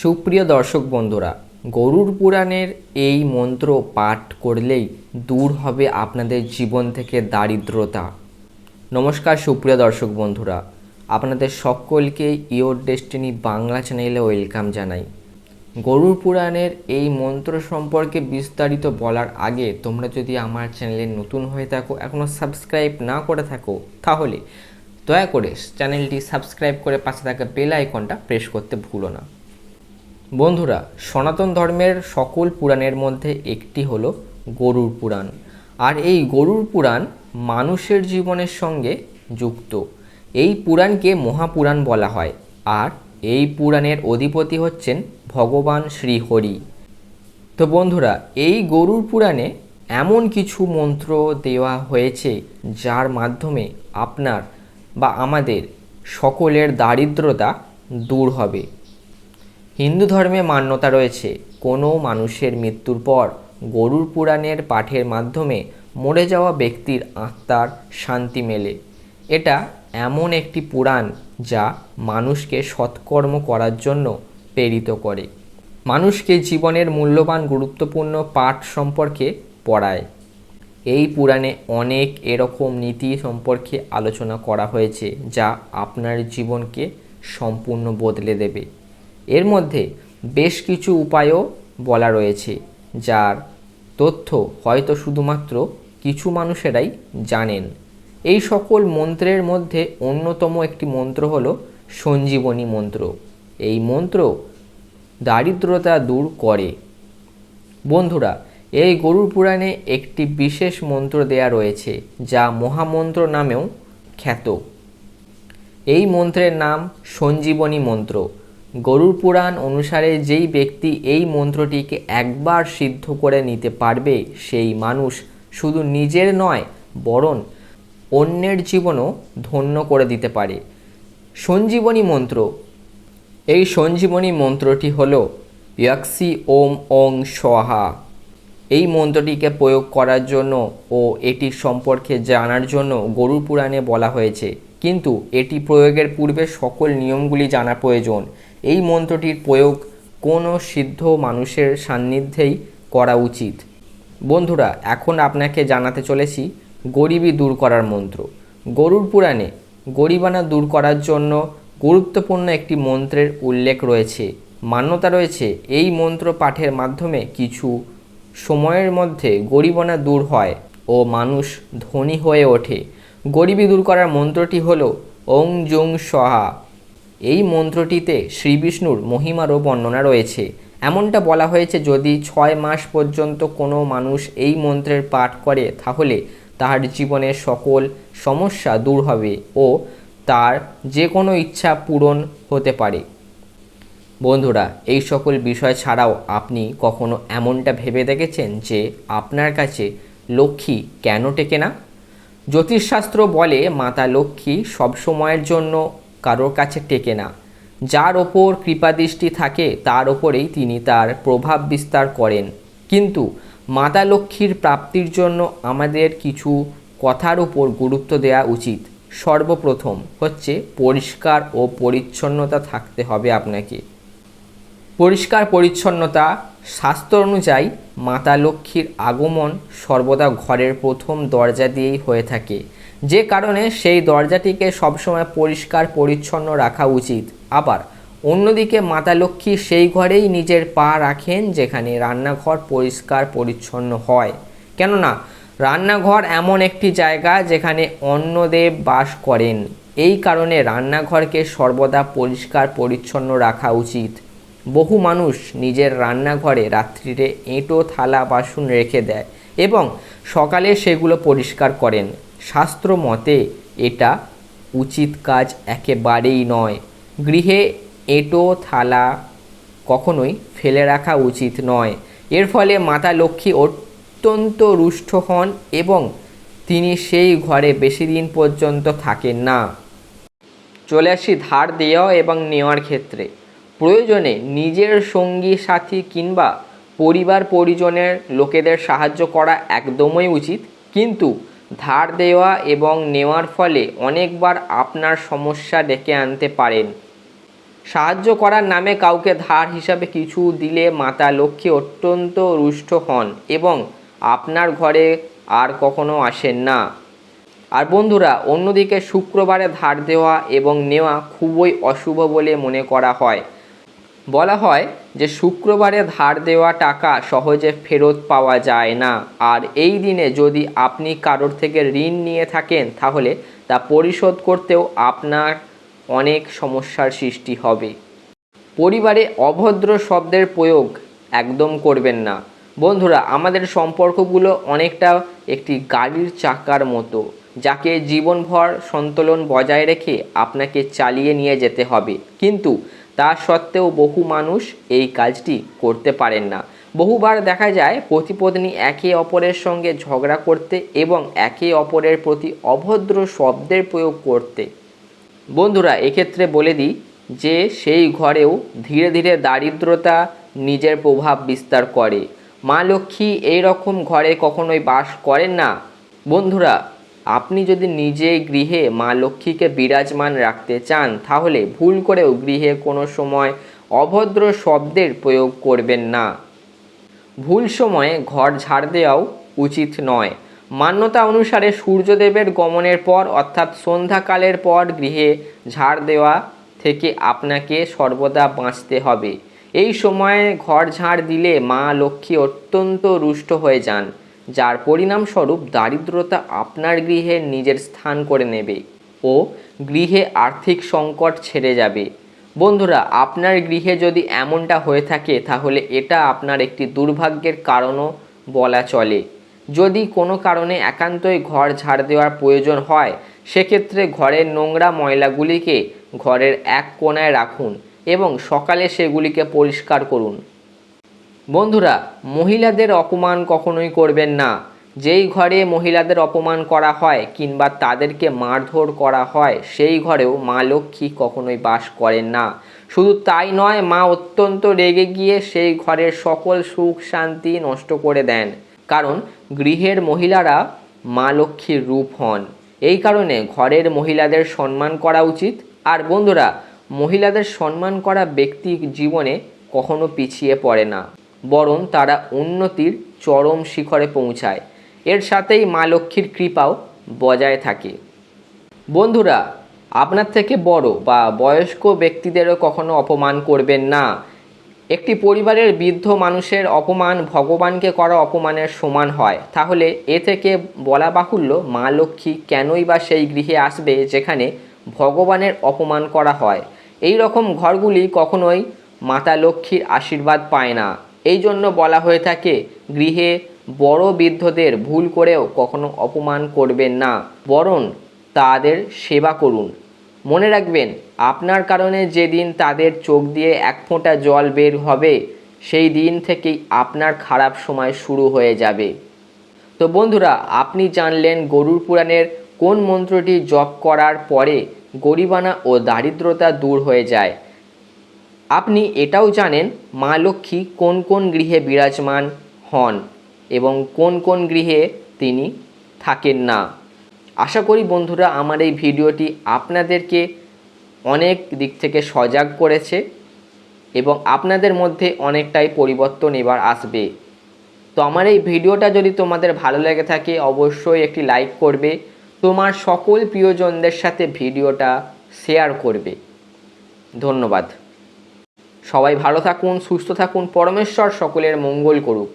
সুপ্রিয় দর্শক বন্ধুরা, গরুর পুরাণের এই মন্ত্র পাঠ করলেই দূর হবে আপনাদের জীবন থেকে দারিদ্রতা। নমস্কার সুপ্রিয় দর্শক বন্ধুরা, আপনাদের সকলকে ইওর ডেস্টিনি বাংলা চ্যানেলে ওয়েলকাম জানাই। গরুর পুরাণের এই মন্ত্র সম্পর্কে বিস্তারিত বলার আগে তোমরা যদি আমার চ্যানেলে নতুন হয়ে থাকো এখনও সাবস্ক্রাইব না করে থাকো, তাহলে দয়া করে চ্যানেলটি সাবস্ক্রাইব করে পাশে থাকা বেল আইকনটা প্রেস করতে ভুলো না। বন্ধুরা, সনাতন ধর্মের সকল পুরাণের মধ্যে একটি হলো গরুর পুরাণ। আর এই গরুর পুরাণ মানুষের জীবনের সঙ্গে যুক্ত। এই পুরাণকে মহাপুরাণ বলা হয়। আর এই পুরাণের অধিপতি হচ্ছেন ভগবান শ্রীহরি। তো বন্ধুরা, এই গরুর পুরাণে এমন কিছু মন্ত্র দেওয়া হয়েছে যার মাধ্যমে আপনার বা আমাদের সকলের দারিদ্রতা দূর হবে। হিন্দু ধর্মে মান্যতা রয়েছে। কোনো মানুষের মৃত্যুর পর গরুর পুরাণের পাঠের মাধ্যমে মরে যাওয়া ব্যক্তির আত্মার শান্তি মেলে। এটা এমন একটি পুরাণ যা মানুষকে সৎকর্ম করার জন্য প্রেরিত করে। মানুষকে জীবনের মূল্যবান গুরুত্বপূর্ণ পাঠ সম্পর্কে পড়ায়। এই পুরাণে অনেক এরকম নীতি সম্পর্কে আলোচনা করা হয়েছে যা আপনার জীবনকে সম্পূর্ণ বদলে দেবে। এর মধ্যে বেশ কিছু উপায়ও বলা রয়েছে, যার তথ্য হয়তো শুধুমাত্র কিছু মানুষেরাই জানেন। এই সকল মন্ত্রের মধ্যে অন্যতম একটি মন্ত্র হলো সঞ্জীবনী মন্ত্র। এই মন্ত্র দারিদ্রতা দূর করে। বন্ধুরা, এই গরুর পুরাণে একটি বিশেষ মন্ত্র দেয়া রয়েছে, যা মহামন্ত্র নামেও খ্যাত। এই মন্ত্রের নাম সঞ্জীবনী মন্ত্র। গরুর পুরাণ অনুসারে যেই ব্যক্তি এই মন্ত্রটিকে একবার সিদ্ধ করে নিতে পারবে, সেই মানুষ শুধু নিজের নয়, বরং অন্যের জীবনও ধন্য করে দিতে পারে। সঞ্জীবনী মন্ত্র। এই সঞ্জীবনী মন্ত্রটি হল ইয়াক্সি ওম ওং স্বাহা এই মন্ত্রটিকে প্রয়োগ করার জন্য ও এটি সম্পর্কে জানার জন্য গরুর পুরাণে বলা হয়েছে। কিন্তু এটি প্রয়োগের পূর্বে সকল নিয়মগুলি জানা প্রয়োজন। এই মন্ত্রটির প্রয়োগ কোনো সিদ্ধ মানুষের সান্নিধ্যেই করা উচিত। বন্ধুরা, এখন আপনাকে জানাতে চলেছি গরিবি দূর করার মন্ত্র। গরুর পুরাণে গরিবানা দূর করার জন্য গুরুত্বপূর্ণ একটি মন্ত্রের উল্লেখ রয়েছে। মান্যতা রয়েছে, এই মন্ত্র পাঠের মাধ্যমে কিছু সময়ের মধ্যে গরিবনা দূর হয় ও মানুষ ধনী হয়ে ওঠে। গরিবি দূর করার মন্ত্রটি হল, ওং জুং সহা এই মন্ত্রটিতে শ্রীবিষ্ণুর মহিমারও বর্ণনা রয়েছে। এমনটা বলা হয়েছে, যদি ছয় মাস পর্যন্ত কোনো মানুষ এই মন্ত্রের পাঠ করে, তাহলে তার জীবনের সকল সমস্যা দূর হবে ও তার যে কোনো ইচ্ছা পূরণ হতে পারে। বন্ধুরা, এই সকল বিষয় ছাড়াও আপনি কখনো এমনটা ভেবে দেখেছেন যে আপনার কাছে লক্ষ্মী কেন টেকে না? জ্যোতিষশাস্ত্র বলে মাতা লক্ষ্মী সবসময়ের জন্য কারোর কাছে টেকে না। যার ওপর কৃপাদৃষ্টি থাকে, তার ওপরেই তিনি তার প্রভাব বিস্তার করেন। কিন্তু মাতা লক্ষ্মীর প্রাপ্তির জন্য আমাদের কিছু কথার উপর গুরুত্ব দেওয়া উচিত। সর্বপ্রথম হচ্ছে পরিষ্কার ও পরিচ্ছন্নতা থাকতে হবে আপনাকে। পরিষ্কার পরিচ্ছন্নতা শাস্ত্র অনুযায়ী মাতা লক্ষ্মীর আগমন সর্বদা ঘরের প্রথম দরজা দিয়েই হয়ে থাকে। যে কারণে সেই দরজাটিকে সবসময় পরিষ্কার, পরিচ্ছন্ন রাখা উচিত। আবার, অন্যদিকে মাতা লক্ষ্মী সেই ঘরেই নিজের পা রাখেন যেখানে রান্নাঘর পরিষ্কার, পরিচ্ছন্ন হয়। কেননা, রান্নাঘর এমন একটি জায়গা যেখানে অন্নদেব বাস করেন। এই কারণে রান্নাঘরকে সর্বদা পরিষ্কার, পরিচ্ছন্ন রাখা উচিত। বহু মানুষ নিজের রান্নাঘরে রাত্রিরে এঁটো, থালা, বাসন রেখে দেয় এবং সকালে সেগুলো পরিষ্কার করেন। শাস্ত্র মতে এটা উচিত কাজ একেবারেই নয়। গৃহে এঁটো থালা কখনোই ফেলে রাখা উচিত নয়। এর ফলে মাতা লক্ষ্মী অত্যন্ত রুষ্ট হন এবং তিনি সেই ঘরে বেশি দিন পর্যন্ত থাকেন না। চলে আসি ধার দেওয়া এবং নেওয়ার ক্ষেত্রে। প্রয়োজনে নিজের সঙ্গী, সাথী কিংবা পরিবার পরিজনের লোকেদের সাহায্য করা একদমই উচিত। কিন্তু ধার দেওয়া এবং নেওয়ার ফলে অনেকবার আপনার সমস্যা ডেকে আনতে পারেন। সাহায্য করার নামে কাউকে ধার হিসাবে কিছু দিলে মাতা লক্ষ্মী অত্যন্ত রুষ্ট হন এবং আপনার ঘরে আর কখনো আসেন না। আর বন্ধুরা, অন্যদিকে শুক্রবারে ধার দেওয়া এবং নেওয়া খুবই অশুভ বলে মনে করা হয়। বলা হয় যে শুক্রবারে ধার দেওয়া টাকা সহজে ফেরত পাওয়া যায় না। আর এই দিনে যদি আপনি কারোর থেকে ঋণ নিয়ে থাকেন, তাহলে তা পরিশোধ করতেও আপনার অনেক সমস্যার সৃষ্টি হবে। পরিবারে অভদ্র শব্দের প্রয়োগ একদম করবেন না। বন্ধুরা, আমাদের সম্পর্কগুলো অনেকটা একটি গাড়ির চাকার মতো, যাকে জীবনভর সন্তুলন বজায় রেখে আপনাকে চালিয়ে নিয়ে যেতে হবে। কিন্তু তা সত্ত্বেও বহু মানুষ এই কাজটি করতে পারেন না। বহুবার দেখা যায় পতিপত্নী একে অপরের সঙ্গে ঝগড়া করতে এবং একে অপরের প্রতি অভদ্র শব্দের প্রয়োগ করতে। বন্ধুরা, এক্ষেত্রে বলে দিই যে, সেই ঘরেও ধীরে ধীরে দারিদ্রতা নিজের প্রভাব বিস্তার করে। মা লক্ষ্মী এই রকম ঘরে কখনোই বাস করেন না। বন্ধুরা আপনি যদি নিজে গৃহে মা লক্ষ্মীকে বিরাজমান রাখতে চান, তাহলে ভুল করেও গৃহে কোনো সময় অভদ্র শব্দের প্রয়োগ করবেন না। ভুল সময়ে ঘর ঝাড় দেওয়াও উচিত নয়। মান্যতা অনুসারে সূর্যদেবের গমনের পর, অর্থাৎ সন্ধ্যাকালের পর গৃহে ঝাড় দেওয়া থেকে আপনাকে সর্বদা বাঁচতে হবে। এই সময়ে ঘর ঝাড় দিলে মা লক্ষ্মী অত্যন্ত রুষ্ট হয়ে যান। যার পরিণামস্বরূপ দারিদ্রতা আপনার গৃহে নিজের স্থান করে নেবে ও গৃহে আর্থিক সংকট ছেড়ে যাবে। বন্ধুরা, আপনার গৃহে যদি এমনটা হয়ে থাকে, তাহলে এটা আপনার একটি দুর্ভাগ্যের কারণও বলা চলে। যদি কোনো কারণে একান্তই ঘর ঝাড় দেওয়ার প্রয়োজন হয়, সেক্ষেত্রে ঘরের নোংরা ময়লাগুলিকে ঘরের এক কোণায় রাখুন এবং সকালে সেগুলিকে পরিষ্কার করুন। বন্ধুরা, মহিলাদের অপমান কখনোই করবেন না। যেই ঘরে মহিলাদের অপমান করা হয় কিংবা তাদেরকে মারধর করা হয়, সেই ঘরেও মা লক্ষ্মী কখনোই বাস করেন না। শুধু তাই নয়, মা অত্যন্ত রেগে গিয়ে সেই ঘরের সকল সুখ শান্তি নষ্ট করে দেন। কারণ, গৃহের মহিলারা মা লক্ষ্মীর রূপ হন। এই কারণে ঘরের মহিলাদের সম্মান করা উচিত। আর বন্ধুরা, মহিলাদের সম্মান করা ব্যক্তি জীবনে কখনো পিছিয়ে পড়ে না। বরং তারা উন্নতির চরম শিখরে পৌঁছায়। এর সাথেই মা লক্ষ্মীর কৃপাও বজায় থাকে। বন্ধুরা, আপনার থেকে বড় বা বয়স্ক ব্যক্তিদেরও কখনো অপমান করবেন না। একটি পরিবারের বৃদ্ধ মানুষের অপমান ভগবানকে করা অপমানের সমান হয়। তাহলে এ থেকে বলা বাহুল্য মা লক্ষ্মী কেনই বা সেই গৃহে আসবে যেখানে ভগবানের অপমান করা হয়? এই রকম ঘরগুলি কখনোই মাতা লক্ষ্মীর আশীর্বাদ পায় না। এই জন্য বলা হয়ে থাকে, গৃহে বড় বৃদ্ধদের ভুল করেও কখনো অপমান করবেন না, বরং তাদের সেবা করুন। মনে রাখবেন, আপনার কারণে যেদিন তাদের চোখ দিয়ে এক ফোঁটা জল বের হবে, সেই দিন থেকেই আপনার খারাপ সময় শুরু হয়ে যাবে। তো বন্ধুরা, আপনি জানলেন গরুর পুরাণের কোন মন্ত্রটি জপ করার পরে গরিবানা ও দারিদ্রতা দূর হয়ে যায়। আপনি এটাও জানেন মা লক্ষ্মী কোন কোন গৃহে বিরাজমান হন এবং কোন কোন গৃহে তিনি থাকেন না। আশা করি বন্ধুরা আমার এই ভিডিওটি আপনাদেরকে অনেক দিক থেকে সজাগ করেছে এবং আপনাদের মধ্যে অনেকটাই পরিবর্তন এবার আসবে। তো আমার এই ভিডিওটা যদি তোমাদের ভালো লেগে থাকে, অবশ্যই একটি লাইক করবে। তোমার সকল প্রিয়জনদের সাথে ভিডিওটা শেয়ার করবে। ধন্যবাদ। সবাই ভালো থাকুন সুস্থ থাকুন পরমেশ্বর সকলের মঙ্গল করুক।